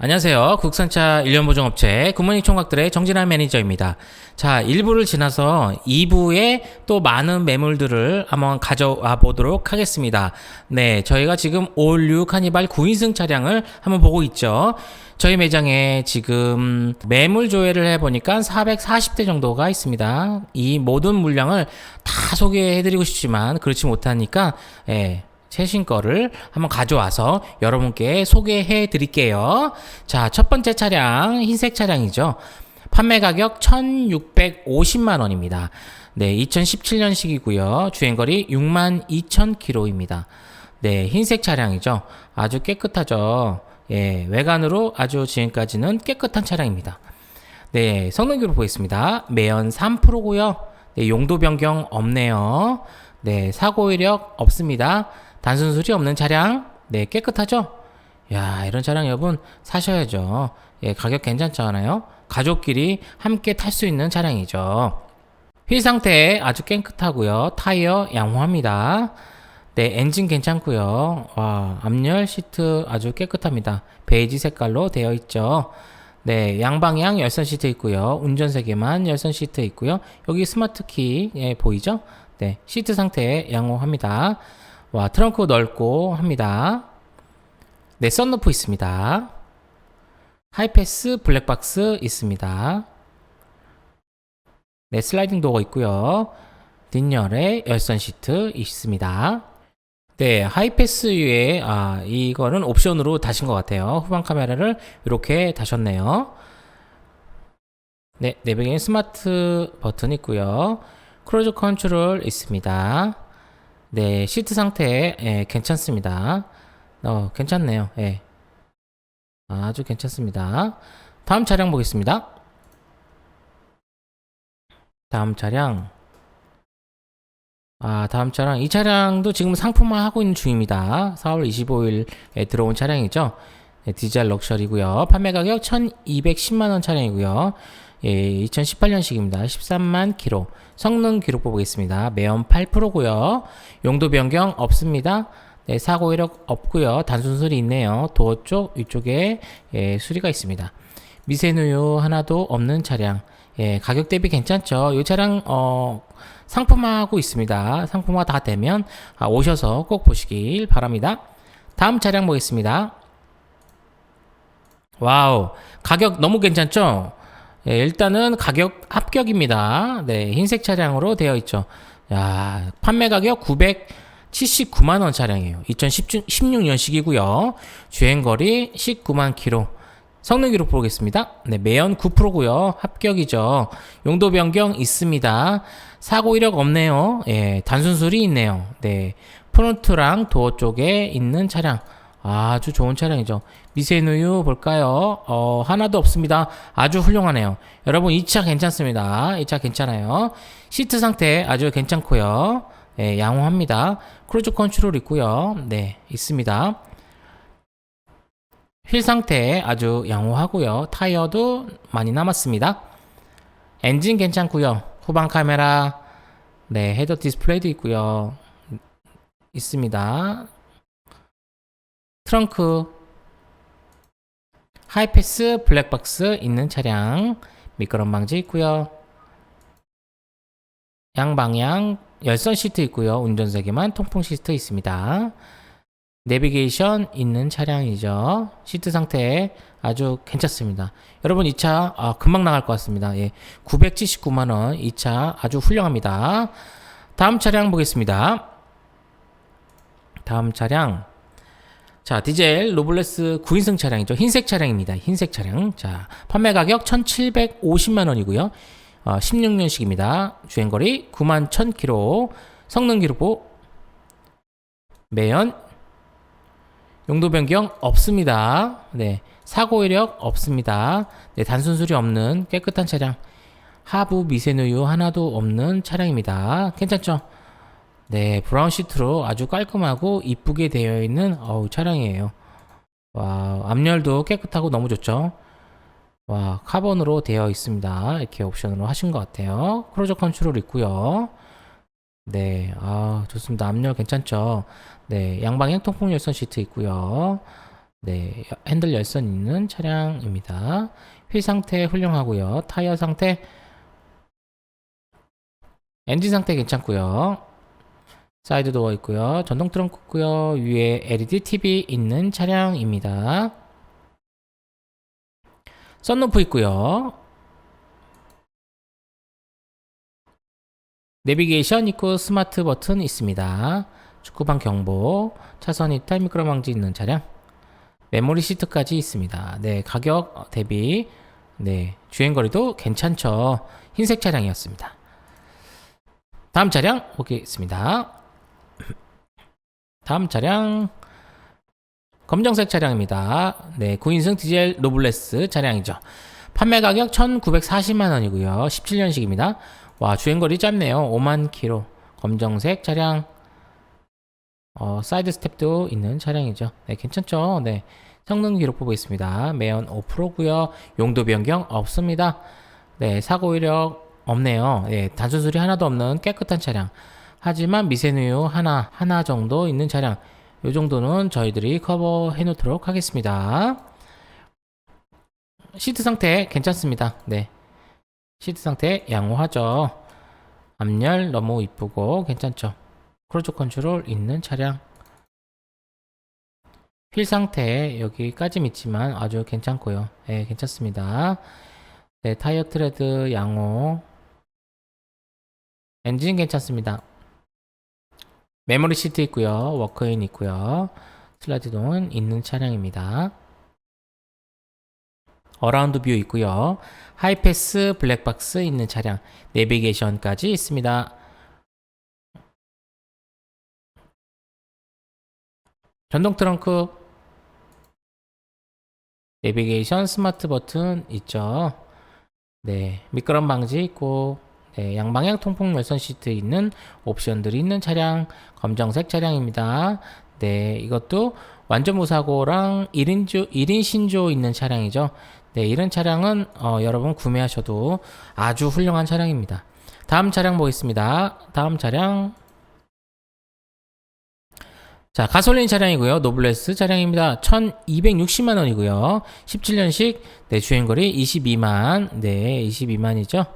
안녕하세요. 국산차 1년 보증업체 굿모닝 총각들의 정진환 매니저입니다. 자, 1부를 지나서 2부에 또 많은 매물들을 한번 가져와 보도록 하겠습니다. 네, 저희가 지금 올류 카니발 9인승 차량을 한번 보고 있죠. 저희 매장에 지금 매물 조회를 해보니까 440대 정도가 있습니다. 이 모든 물량을 다 소개해드리고 싶지만 그렇지 못하니까, 예, 최신 거를 한번 가져와서 여러분께 소개해 드릴게요. 자, 첫 번째 차량, 흰색 차량이죠. 판매 가격 1650만 원입니다. 네, 2017년식이고요. 주행거리 6만 2천 킬로입니다. 네, 흰색 차량이죠. 아주 깨끗하죠. 예, 외관으로 아주 지금까지는 깨끗한 차량입니다. 네, 성능기로 보겠습니다. 매연 3%고요. 네, 용도 변경 없네요. 네, 사고 이력 없습니다. 단순 수리 없는 차량. 네, 깨끗하죠? 야, 이런 차량 여러분 사셔야죠. 예, 가격 괜찮잖아요. 가족끼리 함께 탈 수 있는 차량이죠. 휠 상태 아주 깨끗하고요. 타이어 양호합니다. 네, 엔진 괜찮고요. 와, 앞열 시트 아주 깨끗합니다. 베이지 색깔로 되어 있죠. 네, 양방향 열선 시트 있고요. 운전석에만 열선 시트 있고요. 여기 스마트 키 예, 보이죠? 네, 시트 상태 양호합니다. 와, 트렁크 넓고 합니다. 네, 썬루프 있습니다. 하이패스 블랙박스 있습니다. 네, 슬라이딩 도어 있고요. 뒷열에 열선 시트 있습니다. 네, 하이패스유에 아 이거는 옵션으로 다신 것 같아요. 후방 카메라를 이렇게 다셨네요. 네, 내비게이션 스마트 버튼 있고요. 크루즈 컨트롤 있습니다. 네, 시트 상태 예, 괜찮습니다. 어, 괜찮네요. 예. 아주 괜찮습니다. 다음 차량 보겠습니다. 다음 차량. 아, 다음 차량. 이 차량도 지금 상품화 하고 있는 중입니다. 4월 25일에 들어온 차량이죠. 네, 디젤 럭셔리고요. 판매 가격 1210만원 차량이고요. 예, 2018년식입니다. 13만 킬로. 성능 기록 보겠습니다. 매연 8%고요. 용도 변경 없습니다. 네, 사고 이력 없고요. 단순 수리 있네요. 도어 쪽 위쪽에 예, 수리가 있습니다. 미세누유 하나도 없는 차량. 예, 가격 대비 괜찮죠. 이 차량 어, 상품화하고 있습니다. 상품화 다 되면 아, 오셔서 꼭 보시길 바랍니다. 다음 차량 보겠습니다. 와우, 가격 너무 괜찮죠? 예, 일단은 가격 합격입니다. 네, 흰색 차량으로 되어 있죠. 야, 판매 가격 979만 원 차량이에요. 2016년식이고요. 주행 거리 19만 킬로. 성능 기록 보겠습니다. 네, 매연 9%고요. 합격이죠. 용도 변경 있습니다. 사고 이력 없네요. 예, 단순 수리 있네요. 네. 프론트랑 도어 쪽에 있는 차량. 아주 좋은 차량이죠. 미세누유 볼까요? 어, 하나도 없습니다. 아주 훌륭하네요. 여러분, 이차 괜찮습니다. 이차 괜찮아요. 시트 상태 아주 괜찮고요. 예, 양호합니다. 크루즈 컨트롤 있고요. 네, 있습니다. 휠 상태 아주 양호하고요. 타이어도 많이 남았습니다. 엔진 괜찮고요. 후방 카메라, 네, 헤더 디스플레이도 있고요. 있습니다. 트렁크, 하이패스 블랙박스 있는 차량, 미끄럼 방지 있고요. 양방향 열선 시트 있고요. 운전석에만 통풍 시트 있습니다. 내비게이션 있는 차량이죠. 시트 상태 아주 괜찮습니다. 여러분 이 차 아, 금방 나갈 것 같습니다. 예, 979만 원. 이 차 아주 훌륭합니다. 다음 차량 보겠습니다. 다음 차량. 자, 디젤 로블레스 9인승 차량이죠. 흰색 차량입니다. 흰색 차량. 자, 판매 가격 1,750만 원이고요. 어, 16년식입니다. 주행 거리 9만 1000km. 성능 기록부 매연 용도 변경 없습니다. 네. 사고 이력 없습니다. 네, 단순 수리 없는 깨끗한 차량. 하부 미세누유 하나도 없는 차량입니다. 괜찮죠? 네, 브라운 시트로 아주 깔끔하고 이쁘게 되어 있는 어우, 차량이에요. 와, 앞열도 깨끗하고 너무 좋죠? 와, 카본으로 되어 있습니다. 이렇게 옵션으로 하신 것 같아요. 크루저 컨트롤 있고요. 네, 아, 좋습니다. 앞열 괜찮죠? 네, 양방향 통풍 열선 시트 있고요. 네, 핸들 열선 있는 차량입니다. 휠 상태 훌륭하고요. 타이어 상태 엔진 상태 괜찮고요. 사이드 도어 있고요. 전동 트렁크 있고요. 위에 LED TV 있는 차량입니다. 썬루프 있고요. 내비게이션 있고 스마트 버튼 있습니다. 축구방 경보, 차선 이탈 미끄럼 방지 있는 차량. 메모리 시트까지 있습니다. 네, 가격 대비 네, 주행거리도 괜찮죠. 흰색 차량이었습니다. 다음 차량 보겠습니다. 다음 차량 검정색 차량입니다. 네, 9인승 디젤 노블레스 차량이죠. 판매 가격 1,940만 원이고요. 17년식입니다. 와, 주행 거리 짧네요. 5만 킬로. 검정색 차량. 어, 사이드 스텝도 있는 차량이죠. 네, 괜찮죠? 네. 성능 기록 보고 있습니다. 매연 5%고요. 용도 변경 없습니다. 네, 사고 이력 없네요. 네, 단순 수리 하나도 없는 깨끗한 차량. 하지만 미세누유 하나 하나 정도 있는 차량. 요 정도는 저희들이 커버해 놓도록 하겠습니다. 시트 상태 괜찮습니다. 네. 시트 상태 양호하죠. 앞열 너무 이쁘고 괜찮죠. 크루즈 컨트롤 있는 차량. 휠 상태 여기까지 있지만 아주 괜찮고요. 네, 괜찮습니다. 네, 타이어 트레드 양호. 엔진 괜찮습니다. 메모리 시트 있고요. 워크인 있고요. 슬라이드 동은 있는 차량입니다. 어라운드 뷰 있고요. 하이패스 블랙박스 있는 차량. 내비게이션까지 있습니다. 전동 트렁크 내비게이션 스마트 버튼 있죠. 네, 미끄럼 방지 있고 네, 양방향 통풍 열선 시트 있는 옵션들이 있는 차량 검정색 차량입니다. 네, 이것도 완전 무사고랑 1인조 1인 신조 있는 차량이죠. 네, 이런 차량은 어, 여러분 구매하셔도 아주 훌륭한 차량입니다. 다음 차량 보겠습니다. 다음 차량 자, 가솔린 차량이고요. 노블레스 차량입니다. 1260만 원이고요. 17년식 네, 주행거리 22만. 네, 22만이죠.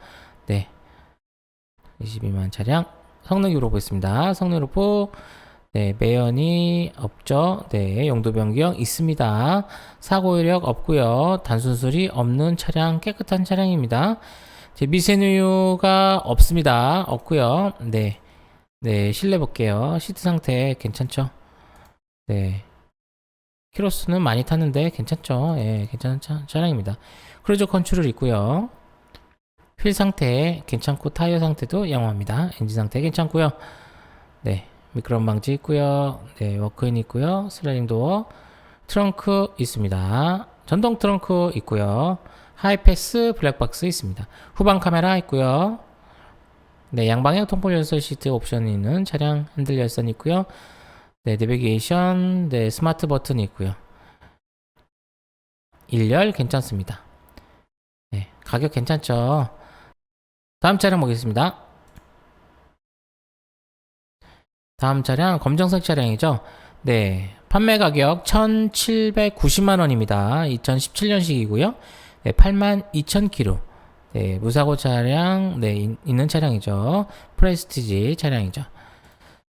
네. 22만 차량 성능 유로 보겠습니다. 성능 유로 네, 매연이 없죠. 네, 용도 변경 있습니다. 사고 이력 없고요. 단순 수리 없는 차량 깨끗한 차량입니다. 제 미세누유가 없습니다. 없고요. 네. 네, 실내 볼게요. 시트 상태 괜찮죠? 네. 키로수는 많이 탔는데 괜찮죠? 예, 괜찮은 차, 차량입니다. 크루즈 컨트롤 있고요. 휠 상태 괜찮고 타이어 상태도 양호합니다. 엔진 상태 괜찮고요. 네, 미끄럼 방지 있고요. 네, 워크인 있고요. 슬라이딩 도어, 트렁크 있습니다. 전동 트렁크 있고요. 하이패스 블랙박스 있습니다. 후방 카메라 있고요. 네, 양방향 통풍 열선 시트 옵션이 있는 차량 핸들 열선 있고요. 네, 내비게이션, 네, 스마트 버튼이 있고요. 1열 괜찮습니다. 네, 가격 괜찮죠? 다음 차량 보겠습니다. 다음 차량 검정색 차량이죠. 네, 판매 가격 1,790만 원입니다. 2017년식이고요. 네, 82,000km. 네, 무사고 차량, 네, 인- 있는 차량이죠. 프레스티지 차량이죠.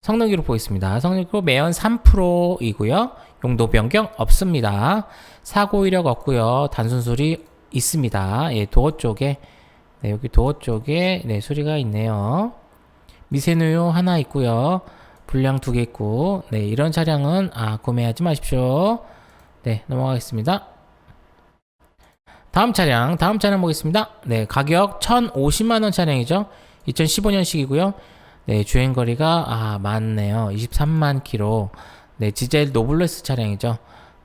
성능 기록 보겠습니다. 성능 기록 매연 3%이고요. 용도 변경 없습니다. 사고 이력 없고요. 단순 수리 있습니다. 예, 도어 쪽에 네, 여기 도어 쪽에 네, 수리가 있네요. 미세누유 하나 있고요. 불량 두 개 있고 네, 이런 차량은 아, 구매하지 마십시오. 네, 넘어가겠습니다. 다음 차량, 다음 차량 보겠습니다. 네, 가격 1,050만 원 차량이죠. 2015년식이고요. 네, 주행 거리가 아, 많네요. 23만 킬로. 네, 디젤 노블레스 차량이죠.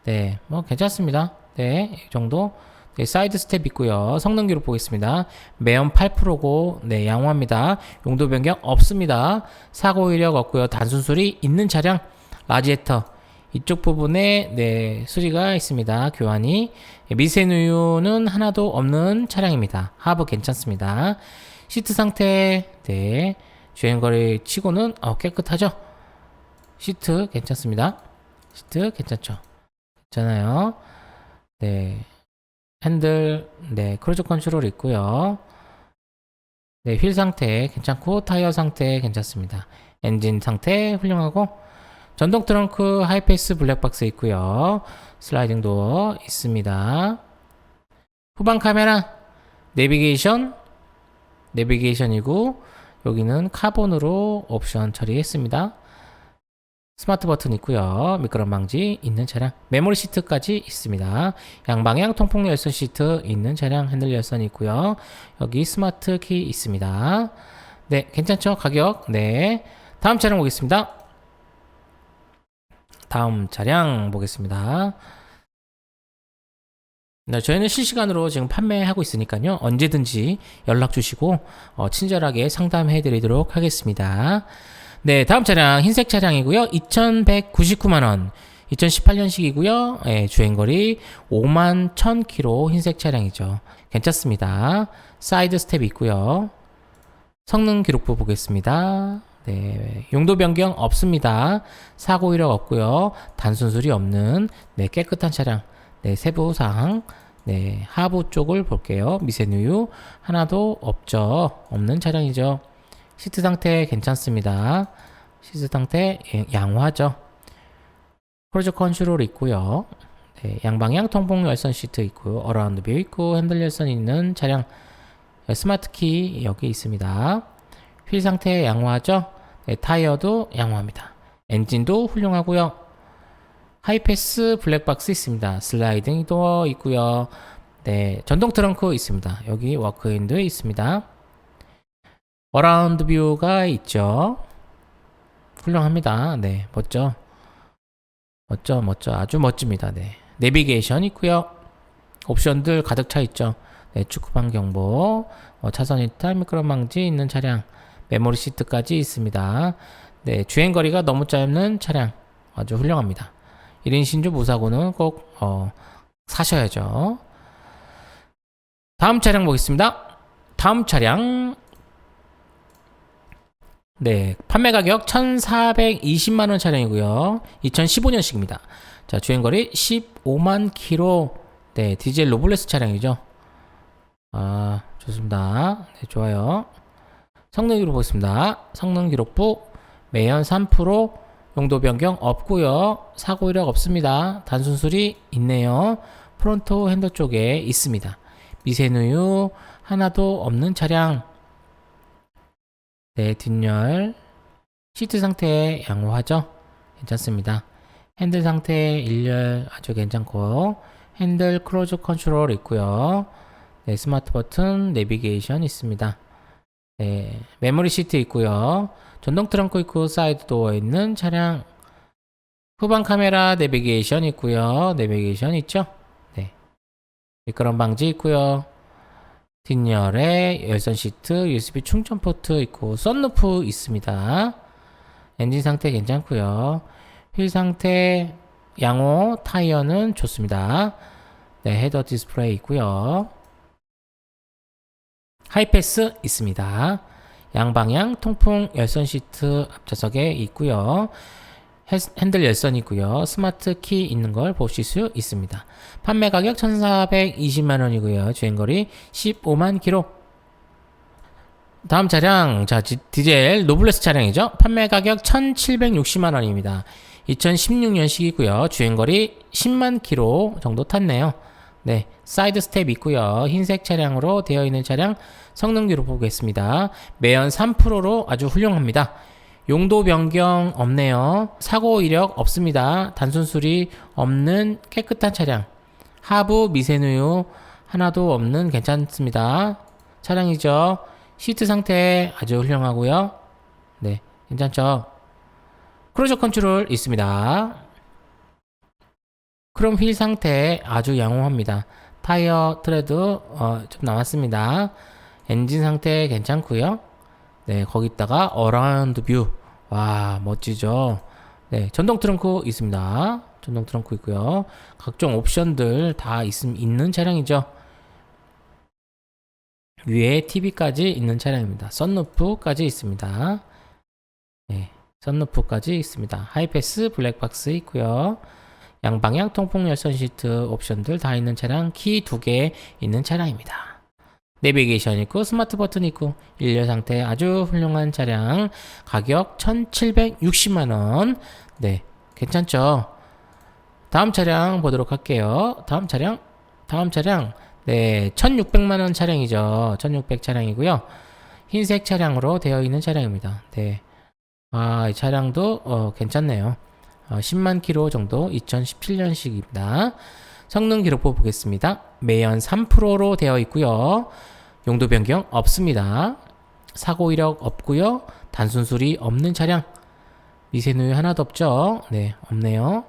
네, 뭐 괜찮습니다. 네, 이 정도. 네, 사이드 스텝 있고요. 성능 기록 보겠습니다. 매연 8%고 네, 양호합니다. 용도 변경 없습니다. 사고 이력 없고요. 단순 수리 있는 차량 라지에터 이쪽 부분에 네, 수리가 있습니다. 교환이 미세누유는 하나도 없는 차량입니다. 하부 괜찮습니다. 시트 상태 네. 주행거리 치고는 어, 깨끗하죠? 시트 괜찮습니다. 시트 괜찮죠? 있잖아요. 네. 핸들, 네, 크루즈 컨트롤 있고요. 네, 휠 상태 괜찮고 타이어 상태 괜찮습니다. 엔진 상태 훌륭하고 전동 트렁크 하이패스 블랙박스 있고요. 슬라이딩 도어 있습니다. 후방 카메라 내비게이션 내비게이션이고 여기는 카본으로 옵션 처리했습니다. 스마트 버튼 있고요. 미끄럼 방지 있는 차량. 메모리 시트까지 있습니다. 양방향 통풍 열선 시트 있는 차량 핸들 열선 있고요. 여기 스마트 키 있습니다. 네, 괜찮죠? 가격. 네. 다음 차량 보겠습니다. 다음 차량 보겠습니다. 네, 저희는 실시간으로 지금 판매하고 있으니까요. 언제든지 연락 주시고 어, 친절하게 상담해 드리도록 하겠습니다. 네, 다음 차량 흰색 차량이고요. 2,199만 원. 2018년식이고요. 예, 주행거리 5만 1,000km 흰색 차량이죠. 괜찮습니다. 사이드 스텝 있고요. 성능 기록부 보겠습니다. 네, 용도 변경 없습니다. 사고 이력 없고요. 단순 수리 없는 네, 깨끗한 차량. 네, 세부 사항. 네, 하부 쪽을 볼게요. 미세누유 하나도 없죠. 없는 차량이죠. 시트 상태 괜찮습니다. 시트 상태 예, 양호하죠. 크루즈 컨트롤 있고요. 네, 양방향 통풍 열선 시트 있고요. 어라운드 뷰 있고 핸들 열선 있는 차량 네, 스마트 키 여기 있습니다. 휠 상태 양호하죠. 네, 타이어도 양호합니다. 엔진도 훌륭하고요. 하이패스 블랙박스 있습니다. 슬라이딩 도어 있고요. 네, 전동 트렁크 있습니다. 여기 워크인도 있습니다. 어라운드 뷰가 있죠. 훌륭합니다. 네, 멋져. 멋져, 멋져. 아주 멋집니다. 네. 내비게이션 있고요. 옵션들 가득 차 있죠. 네, 축구방 경보, 어, 차선 이탈, 미끄럼 방지 있는 차량, 메모리 시트까지 있습니다. 네, 주행 거리가 너무 짧은 차량 아주 훌륭합니다. 1인 신주 무사고는 꼭 어, 사셔야죠. 다음 차량 보겠습니다. 다음 차량 네, 판매 가격 1,420만 원 차량이고요. 2015년식입니다. 자, 주행 거리 15만 킬로. 네, 디젤 로블레스 차량이죠. 아, 좋습니다. 네, 좋아요. 성능 기록 보겠습니다. 성능 기록부 매연 3% 용도 변경 없고요. 사고 이력 없습니다. 단순 수리 있네요. 프론토 핸들 쪽에 있습니다. 미세누유 하나도 없는 차량. 네, 뒷열 시트 상태 양호하죠? 괜찮습니다. 핸들 상태 1열 아주 괜찮고 핸들 크로즈 컨트롤 있고요. 네, 스마트 버튼 내비게이션 있습니다. 네, 메모리 시트 있고요. 전동 트렁크 있고 사이드 도어 있는 차량 후방 카메라 내비게이션 있고요. 내비게이션 있죠? 네. 미끄럼 방지 있고요. 뒷열에 열선 시트, USB 충전 포트 있고 썬루프 있습니다. 엔진 상태 괜찮고요. 휠 상태 양호, 타이어는 좋습니다. 네, 헤더 디스플레이 있고요. 하이패스 있습니다. 양방향 통풍 열선 시트 앞좌석에 있고요. 핸들 열선 있고요. 스마트 키 있는 걸 보실 수 있습니다. 판매 가격 1,420만 원이고요. 주행거리 15만 킬로. 다음 차량, 자, 디- 디젤 노블레스 차량이죠. 판매 가격 1,760만 원입니다. 2016년식이고요. 주행거리 10만 킬로 정도 탔네요. 네, 사이드 스텝 있고요. 흰색 차량으로 되어 있는 차량 성능기로 보겠습니다. 매연 3%로 아주 훌륭합니다. 용도 변경 없네요. 사고 이력 없습니다. 단순 수리 없는 깨끗한 차량. 하부 미세누유 하나도 없는 괜찮습니다. 차량이죠. 시트 상태 아주 훌륭하고요. 네, 괜찮죠. 크루즈 컨트롤 있습니다. 크롬 휠 상태 아주 양호합니다. 타이어 트레드 어, 좀 남았습니다. 엔진 상태 괜찮고요. 네, 거기다가 어라운드 뷰. 와, 멋지죠? 네, 전동 트렁크 있습니다. 전동 트렁크 있고요. 각종 옵션들 다 있, 있는 차량이죠. 위에 TV까지 있는 차량입니다. 썬루프까지 있습니다. 네, 썬루프까지 있습니다. 하이패스 블랙박스 있고요. 양방향 통풍 열선 시트 옵션들 다 있는 차량 키 두 개 있는 차량입니다. 내비게이션 있고 스마트 버튼 있고 일렬 상태 아주 훌륭한 차량 가격 1,760만 원. 네, 괜찮죠? 다음 차량 보도록 할게요. 다음 차량, 다음 차량, 네, 1,600만 원 차량이죠. 1,600 차량이고요. 흰색 차량으로 되어 있는 차량입니다. 네, 아, 이 차량도 어, 괜찮네요. 어, 10만 킬로 정도 2017년식입니다. 성능 기록부 보겠습니다. 매연 3%로 되어 있고요. 용도 변경 없습니다. 사고 이력 없고요. 단순 수리 없는 차량. 미세누유 하나도 없죠? 네, 없네요.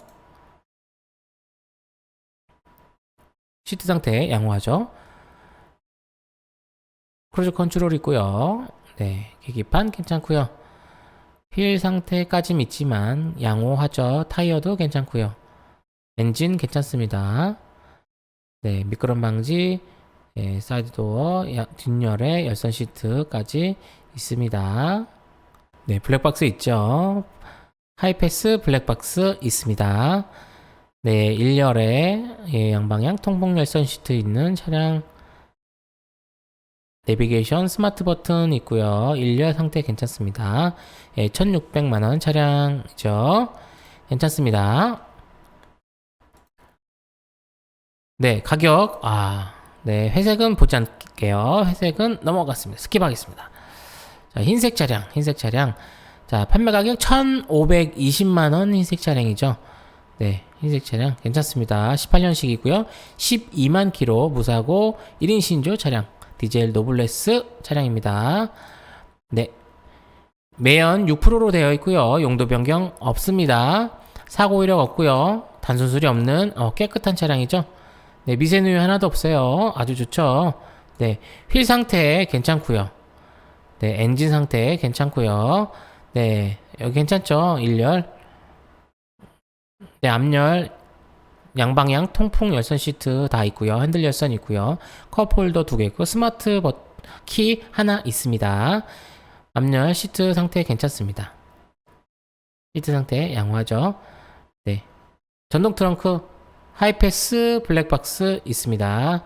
시트 상태 양호하죠? 크루즈 컨트롤 있고요. 네, 계기판 괜찮고요. 휠 상태까지 있지만 양호하죠. 타이어도 괜찮고요. 엔진 괜찮습니다. 네, 미끄럼 방지, 예, 사이드 도어, 야- 뒷열에 열선 시트까지 있습니다. 네, 블랙박스 있죠. 하이패스 블랙박스 있습니다. 네, 1열에 예, 양방향 통풍 열선 시트 있는 차량 내비게이션 스마트 버튼 있고요. 1열 상태 괜찮습니다. 예, 1600만 원 차량이죠. 괜찮습니다. 네, 가격 아, 네, 회색은 보지 않을게요. 회색은 넘어갔습니다. 스킵하겠습니다. 자, 흰색 차량, 흰색 차량. 자, 판매 가격 1,520만 원 흰색 차량이죠. 네, 흰색 차량 괜찮습니다. 18년식이고요. 12만 킬로 무사고 1인 신조 차량. 디젤 노블레스 차량입니다. 네. 매연 6%로 되어 있고요. 용도 변경 없습니다. 사고 이력 없고요. 단순 수리 없는 어, 깨끗한 차량이죠. 네, 미세누유 하나도 없어요. 아주 좋죠. 네, 휠 상태 괜찮고요. 네, 엔진 상태 괜찮고요. 네, 여기 괜찮죠? 1열. 네, 앞열 양방향 통풍 열선 시트 다 있고요. 핸들 열선 있고요. 컵홀더 두 개 있고 스마트 버, 키 하나 있습니다. 앞열 시트 상태 괜찮습니다. 시트 상태 양호하죠. 네. 전동 트렁크 하이패스 블랙박스 있습니다.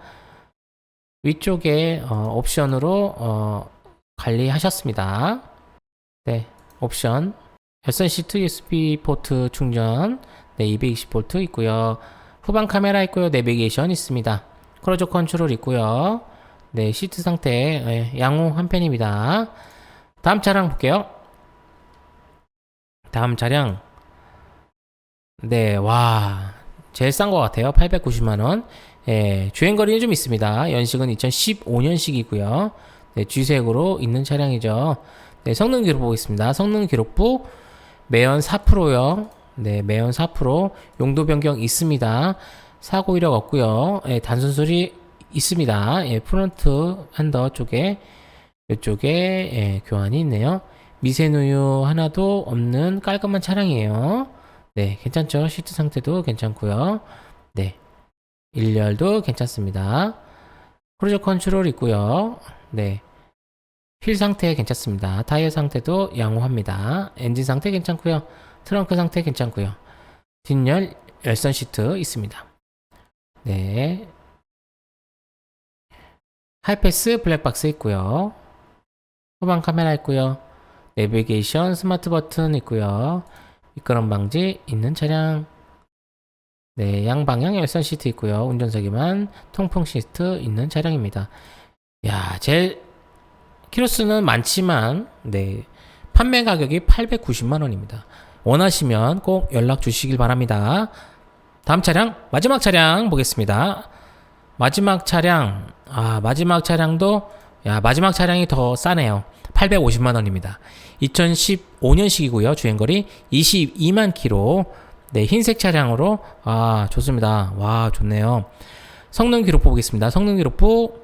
위쪽에 어, 옵션으로 어, 관리하셨습니다. 네, 옵션 열선 시트 USB 포트 충전 네, 220V 있고요. 후방 카메라 있고요. 내비게이션 있습니다. 크루즈 컨트롤 있고요. 네, 시트 상태 예, 양호 한 편입니다. 다음 차량 볼게요. 다음 차량 네, 와 제일 싼 것 같아요. 890만원. 예, 주행거리는 좀 있습니다. 연식은 2015년식이고요. 네, G색으로 있는 차량이죠. 네, 성능 기록 보겠습니다. 성능 기록부 매연 4%요. 네, 매연 4%. 용도 변경 있습니다. 사고 이력 없고요. 예, 단순 수리 있습니다. 예, 프론트 핸더 쪽에 이쪽에 예, 교환이 있네요. 미세누유 하나도 없는 깔끔한 차량이에요. 네, 괜찮죠? 시트 상태도 괜찮고요. 네, 1열도 괜찮습니다. 크루저 컨트롤 있고요. 네, 휠 상태 괜찮습니다. 타이어 상태도 양호합니다. 엔진 상태 괜찮고요. 트렁크 상태 괜찮고요. 뒷열 열선 시트 있습니다. 네, 하이패스 블랙박스 있고요. 후방 카메라 있고요. 내비게이션 스마트 버튼 있고요. 미끄럼 방지 있는 차량. 네, 양방향 열선 시트 있고요. 운전석에만 통풍 시트 있는 차량입니다. 야, 제 키로수는 많지만 네. 판매 가격이 890만 원입니다. 원하시면 꼭 연락 주시길 바랍니다. 다음 차량, 마지막 차량 보겠습니다. 마지막 차량, 아, 마지막 차량도, 야, 마지막 차량이 더 싸네요. 850만 원입니다. 2015년식이고요. 주행거리 22만 킬로. 네, 흰색 차량으로, 아, 좋습니다. 와, 좋네요. 성능 기록부 보겠습니다. 성능 기록부,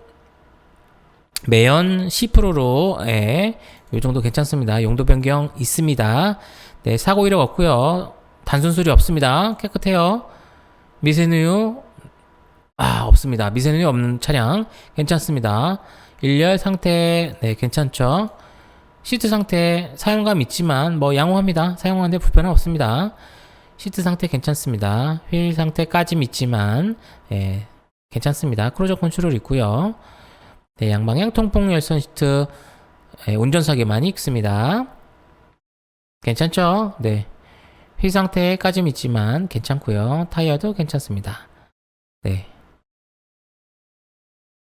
매연 10%로, 예, 요 정도 괜찮습니다. 용도 변경 있습니다. 네, 사고 이력 없고요. 단순 수리 없습니다. 깨끗해요. 미세누유 아, 없습니다. 미세누유 없는 차량 괜찮습니다. 1열 상태 네, 괜찮죠? 시트 상태 사용감 있지만 뭐 양호합니다. 사용하는데 불편함 없습니다. 시트 상태 괜찮습니다. 휠 상태까지 있지만 예, 괜찮습니다. 크루저 컨트롤 있고요. 네, 양방향 통풍 열선 시트 예, 운전석에만 있습니다. 괜찮죠? 네. 휠 상태까지 있지만 괜찮고요. 타이어도 괜찮습니다. 네.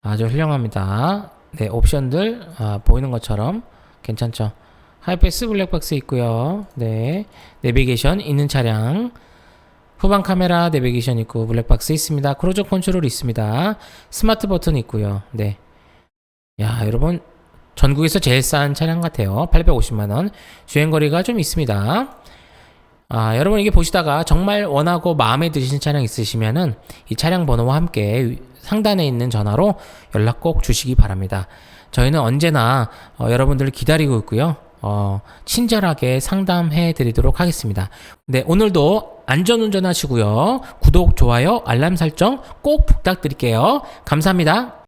아주 훌륭합니다. 네, 옵션들 아, 보이는 것처럼 괜찮죠? 하이패스 블랙박스 있고요. 네. 내비게이션 있는 차량. 후방 카메라 내비게이션 있고 블랙박스 있습니다. 크루저 컨트롤 있습니다. 스마트 버튼 있고요. 네. 야, 여러분 전국에서 제일 싼 차량 같아요. 850만 원. 주행 거리가 좀 있습니다. 아, 여러분 이게 보시다가 정말 원하고 마음에 드시는 차량 있으시면은 이 차량 번호와 함께 상단에 있는 전화로 연락 꼭 주시기 바랍니다. 저희는 언제나 어, 여러분들을 기다리고 있고요. 어, 친절하게 상담해 드리도록 하겠습니다. 네, 오늘도 안전운전 하시고요. 구독, 좋아요, 알람 설정 꼭 부탁드릴게요. 감사합니다.